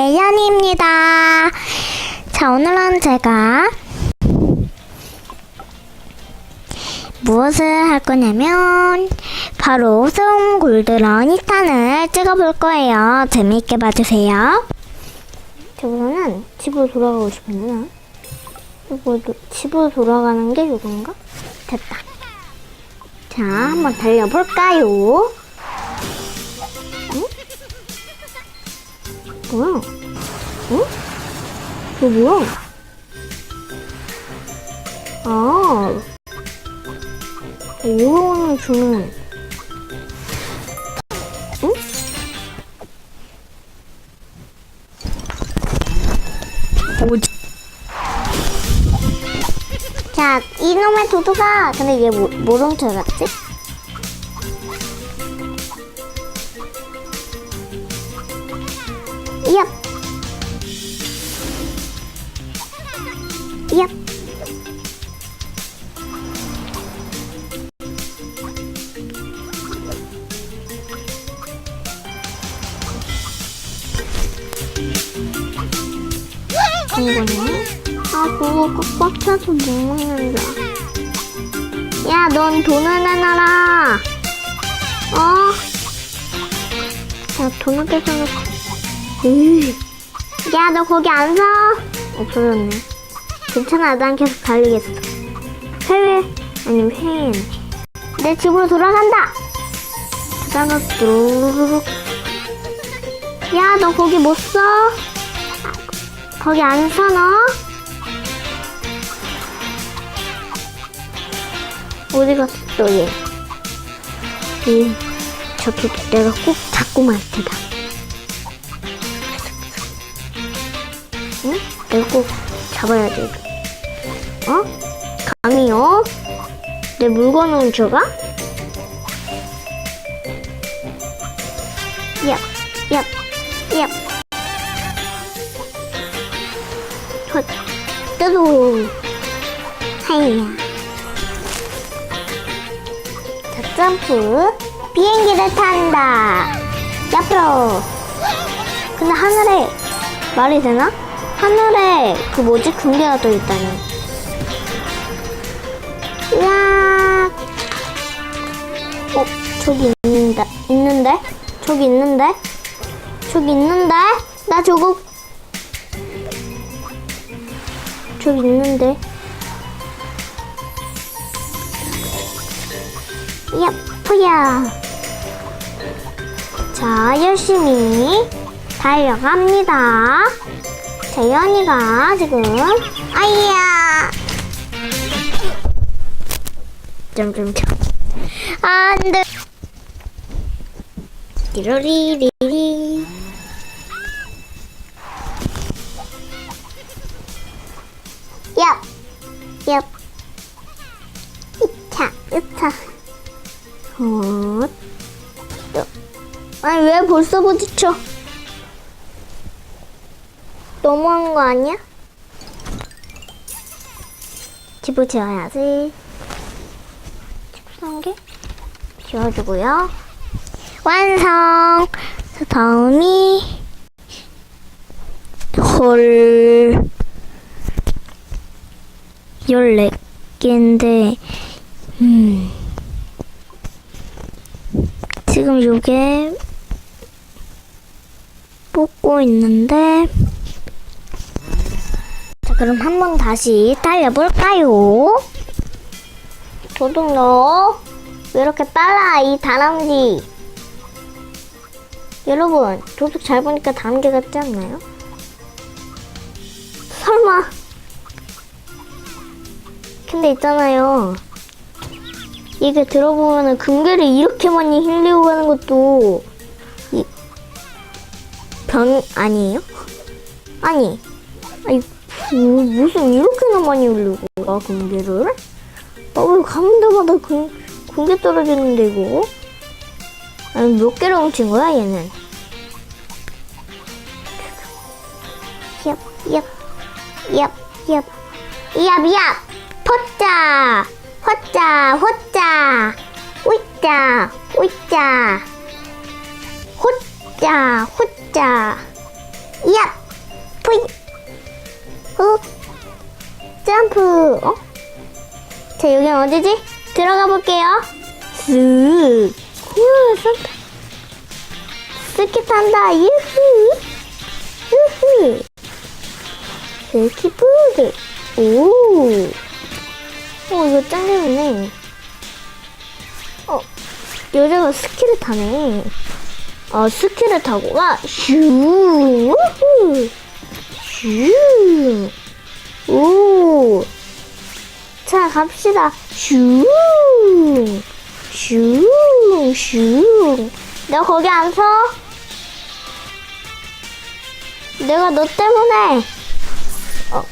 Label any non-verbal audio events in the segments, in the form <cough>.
예연입니다. 자, 오늘은 제가 무엇을 할 거냐면 바로 송 골드런 2탄을 찍어볼 거예요. 재미있게 봐주세요. 자, 우선은 집으로 돌아가고 싶은데 이거 도- 집으로 돌아가는 게 이건가? 됐다. 자, 한번 달려볼까요? 뭐야? 응? 이거 뭐야? 아, 요거는 주는, 응? 뭐지? 자, 이놈의 도도가, 근데 얘 뭐, 뭘 훔쳐갔지? 얍! 이거네. 아, 그거 꽉꽉 차서 못 먹는다. 야, 넌 돈을 내놔라. 어? 야, 돈을 뺏어놓고. 으이. 야, 너 거기 안 서? 없어졌네. 괜찮아, 난 계속 달리겠어. 해외, 아니면 해외. 내 집으로 돌아간다! 자전거 뚜루루룩. 야, 너 거기 못 서? 거기 안 서, 너? 어디 갔어, 또 얘? 이, 저기 내가 꼭 잡고 말 테다. 잡아야 돼. 어? 감히요? 내 물건을 훔쳐가? 얍, 얍, 얍. 헛, 뜨도. 하이야. 자, 점프. 비행기를 탄다. 옆으로. 근데 하늘에 말이 되나? 하늘에 그 뭐지 군대가 떠 있다니. 으악. 어 저기 있는데 있는데 저기 있는데 저기 있는데 나 저거 저기 있는데. 야프야. 자 열심히 달려갑니다. 재현이가 지금 아이야. 점점점 안돼. 띠로리리리. 얍. 얍. 으차 으차. 헛. 또. 아니 왜 벌써 부딪혀 너무한 거 아니야? 집을 지어야지. 집한 개 지어주고요. 완성! 그 다음이 헐 14개인데 음 지금 요게 뽑고 있는데 자, 그럼 한번 다시 달려볼까요? 도둑 너, 왜 이렇게 빨라, 이 다람쥐? 여러분, 도둑 잘 보니까 다람쥐 같지 않나요? 설마. 근데 있잖아요. 이게 들어보면은 금괴를 이렇게 많이 흘리고 가는 것도, 이, 변, 아니에요? 아니, 아니, 뭐, 무슨 이렇게나 많이 흘리고 가 금괴를? 아, 왜 가는 데마다 금, 금괴 떨어지는데 이거? 아니 몇 개를 훔친 거야 얘는? 얍, 얍, 얍, 얍, 얍, 얍, 포짜, 호짜, 호짜, 우짜, 우짜, 호짜, 호짜. 야! 푸이! 후! 점프! 어? 자, 여긴 어디지? 들어가 볼게요. 쓱! 우와, 산타. 스키 탄다, 유후! 유후! 스키보드! 오! 어, 이거 짱 재밌네. 어, 여자가 스키를 타네. 어, 스키를 타고 가, 슈! 우후! 슈! 오! 자, 갑시다. 슈! 슈! 슈! 너 거기 안 서? 내가 너 때문에, 어,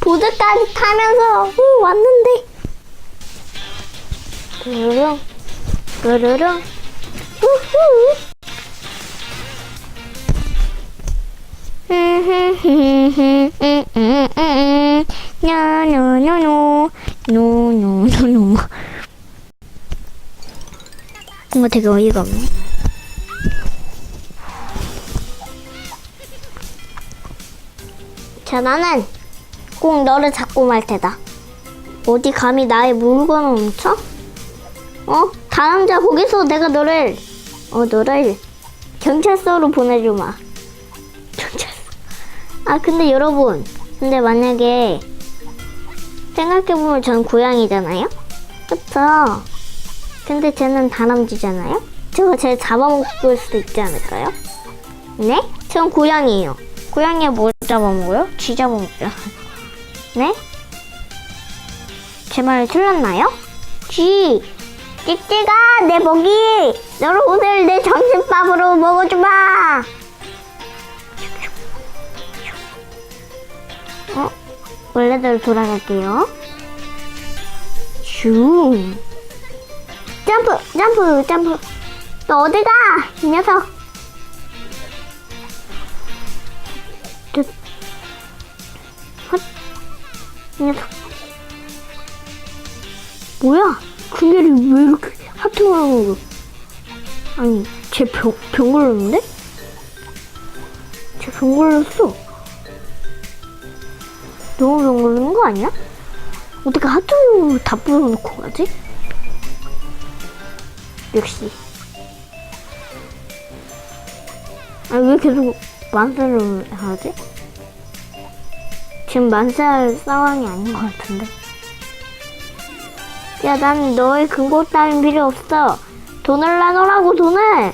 보드까지 타면서, 후, 왔는데. 르르릉, 르르릉, 후후. 노노노노 노노노노 뭔가 되게 어이가 없네 자 나는 꼭 너를 잡고 말 테다 어디 감히 나의 물건을 훔쳐? 어? 다남자 거기서 내가 너를 어 너를 경찰서로 보내주마 아 근데 여러분 근데 만약에 생각해보면 전 고양이잖아요? 그쵸? 근데 쟤는 다람쥐잖아요? 제가 쟤 잡아먹을 수도 있지 않을까요? 네? 전 고양이에요 고양이가 뭘 잡아먹어요? 쥐 잡아먹죠 <laughs> 네? 제말 틀렸나요? 쥐 찍찍아 내 먹이 너를 오늘 내 점심밥으로 먹어주마 원래대로 돌아갈게요. 슝 점프 점프 점프. 너 어디 가? 이 녀석. 이 녀석. 뭐야? 그게를 왜 이렇게 나는 거 아니 쟤 병 병 걸렸는데? 쟤 병 걸렸어 너무 병 걸리는 거 아니야? 어떻게 하트 다 뿌려놓고 가지? 역시 아니 왜 계속 만세를 하지? 지금 만세할 상황이 아닌 것 같은데 야, 난 너의 근거 따윈 필요 없어. 돈을 내놓으라고, 돈을!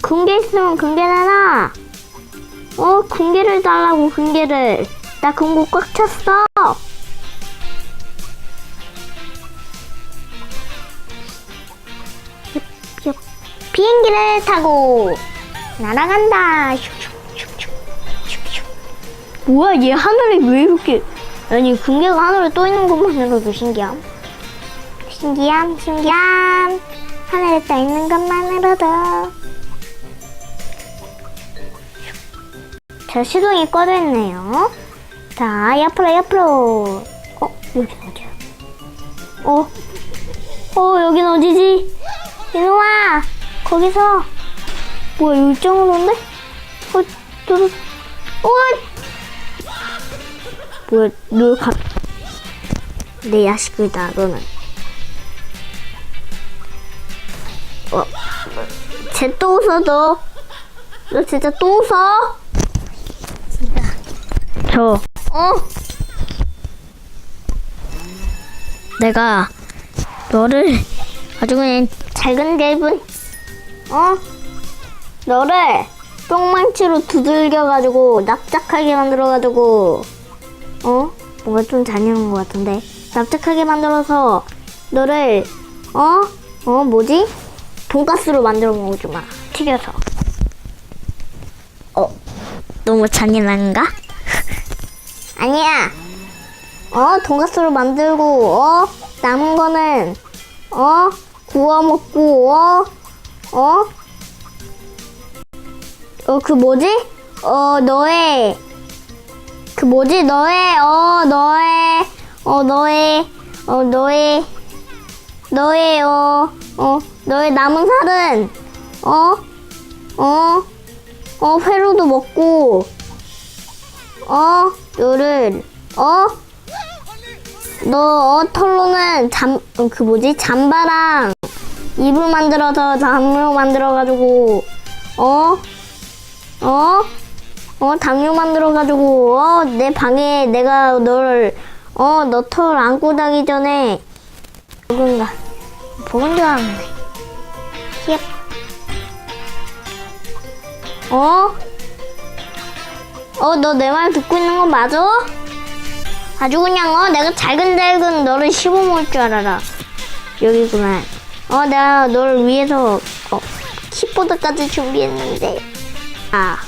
금괴 있으면 금괴 내놔! 어, 금괴를 달라고, 금괴를. 나 금고 꽉 찼어! 비행기를 타고 날아간다. 뭐야, 얘 하늘이 왜 이렇게. 아니 금괴가 하늘에 떠 있는 것만으로도 신기함. 신기함, 신기함. 하늘에 떠 있는 것만으로도. 자, 시동이 꺼져 있네요. 자, 옆으로, 옆으로. 어, 여긴 어디야? 어, 어, 여긴 어디지? 이놈아, 거기서. 뭐야, 여기 짱으로인데? 어, 저, 어, 뭐야, 너 가... 내 야식이다, 너는. 어, 쟤 또 웃어, 너. 너 진짜 또 웃어? 저. 어? 내가 너를 아주 그냥 작은 개분, 어? 너를 똥망치로 두들겨가지고 납작하게 만들어가지고 어? 뭔가 좀 잔인한 것 같은데. 납작하게 만들어서 너를, 어? 어, 뭐지? 돈가스로 만들어 먹어주마. 튀겨서. 어, 너무 잔인한가? 아니야. 어, 돈가스로 만들고, 어? 남은 거는, 어? 구워 먹고, 어? 어? 어, 그 뭐지? 어, 너의, 그 뭐지 너의 어 너의 어 너의 어 너의 너의 어 어 너의 남은 살은 어 어 어, 회로도 먹고, 어, 너를, 어? 너, 어, 털로는 잠, 어, 그 뭐지? 잠바랑 이불 만들어서 담요 만들어가지고, 어? 어? 어, 담요 만들어가지고, 어, 내 방에 내가 너를, 어, 너 털 안고 자기 전에, 줄 알았네. 힙. 어? 어, 너 내 말 듣고 있는 거 맞아? 아주 그냥, 어, 내가 잘근잘근 너를 씹어먹을 줄 알아라. 여기구만. 어, 내가 너를 위해서, 어, 킥보드까지 준비했는데. 아.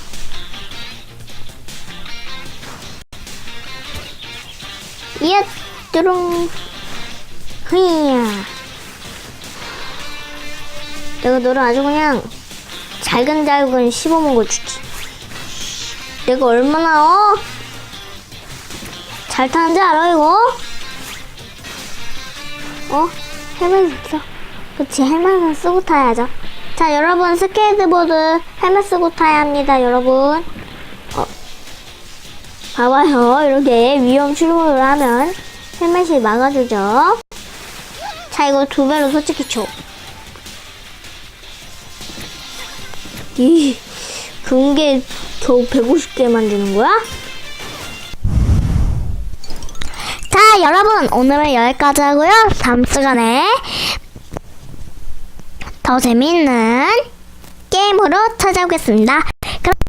예, 뚜룽. 흐이야. 내가 너를 아주 그냥 잘근잘근 씹어먹어 주지. 내가 얼마나, 어? 잘 타는지 알아, 이거? 어? 헬멧 있어. 그치, 헬멧은 쓰고 타야죠. 자, 여러분, 스케이트보드 헬멧 쓰고 타야 합니다, 여러분. 어. 봐봐요. 이렇게 위험 출구를 하면 헬멧이 막아주죠. 자, 이거 두 배로 솔직히 쳐. 이, 금괴 겨우 150개 만드는 거야? 자, 여러분, 오늘은 여기까지 하고요. 다음 시간에 더 재밌는 게임으로 찾아오겠습니다.